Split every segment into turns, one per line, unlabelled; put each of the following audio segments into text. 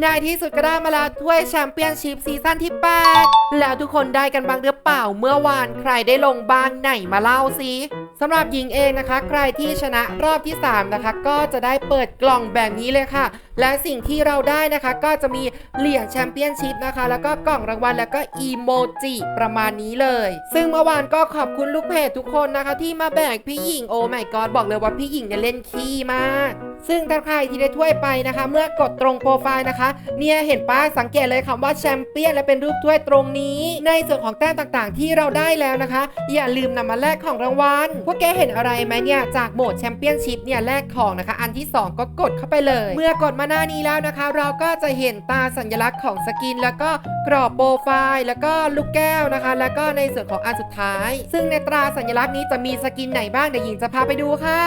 ในที่สุดก็ได้มาแล้วถ้วยแชมเปี้ยนชิพซีซั่นที่ 8 แล้วทุกคนได้กันบ้างหรือเปล่าเมื่อวานใครได้ลงบ้างไหนมาเล่าสิสำหรับหญิงเองนะคะ ใครที่ชนะรอบที่ 3 นะคะ ก็จะได้เปิดกล่องแบบนี้เลยค่ะ และสิ่งที่เราได้นะคะ ก็จะมีเหรียญแชมเปี้ยนชิพนะคะ แล้วก็กล่องรางวัลแล้วก็อีโมจิประมาณนี้เลย ซึ่งเมื่อวานก็ขอบคุณลูกเพจทุกคนนะคะ ที่มาแบกพี่หญิงโอ้ my god บอกเลยว่าพี่หญิงเนี่ยเล่นขี้มาก ซึ่งถ้าใครที่ได้ถ้วยไปนะคะ เมื่อกดตรงโปรไฟล์นะคะ เนี่ยเห็นป้าสังเกตเลยคำว่าแชมเปี้ยนและเป็นรูปถ้วยตรงนี้ ในส่วนของแต้มต่างๆ ที่เราได้แล้วนะคะ อย่าลืมนำมาแลกของรางวัลพวกแกเห็นอะไรไหมเนี่ยจากโหมดแชมเปี้ยนชิพเนี่ยแลกของนะคะ อันที่ 2 ก็กดเข้าไปเลย เมื่อกดมาหน้านี้แล้วนะคะ เราก็จะเห็นตาสัญลักษณ์ของสกิน แล้วก็กรอบโปรไฟล์ แล้วก็ลูกแก้วนะคะ แล้วก็ในส่วนของอันสุดท้าย ซึ่งในตราสัญลักษณ์นี้จะมีสกินไหนบ้างเดี๋ยวหญิงจะพาไปดูค่ะ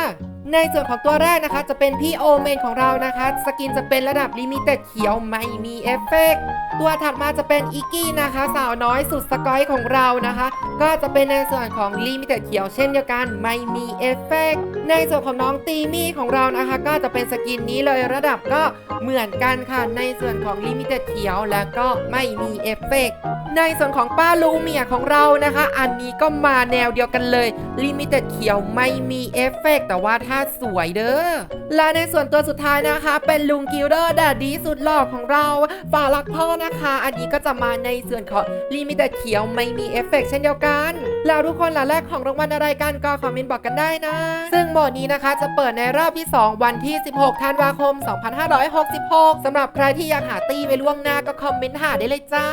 ในส่วนของตัวแรกนะคะ จะเป็นพี่โอเมนของเรานะคะ สกินจะเป็นระดับลิมิเต็ดเขียวไม่มีเอฟเฟกต์ตัวถัดมาจะเป็นอิกกี้นะคะ สาวน้อยสุดสกอยของเรานะคะ ก็จะเป็นในส่วนของลิมิเต็ดเขียวเช่นเดียวกันไม่มีเอฟเฟกต์ในส่วนของน้องตีมี่ของเรานะคะ ก็จะเป็นสกินนี้เลยระดับก็เหมือนกันค่ะ ในส่วนของลิมิเต็ดเขียวแล้วก็ไม่มีเอฟเฟกต์ในส่วนของป้าลูเมียของเรานะคะ อันนี้ก็มาแนวเดียวกันเลยลิมิเต็ดเขียวไม่มีเอฟเฟกต์แต่ว่าถ้าสวยเด้อ และในส่วนตัวสุดท้ายนะคะ เป็นลุงกิลเดอร์แดดดีสุดหล่อของเราฝาลักพ่อนะคะ อันนี้ก็จะมาในส่วนของลิมิเต็ดเขียวไม่มีเอฟเฟกต์เช่นเดียวกัน แล้วทุกคนหละแรกของรางวัลอะไรกันก็คอมเมนต์บอกกันได้นะ ซึ่งโหมดนี้นะคะจะเปิดในรอบที่ 2 วันที่ 16 ธันวาคม 2566สำหรับใครที่อยากหาตีไว้ล่วงหน้าก็คอมเมนต์หาได้เลยจ้า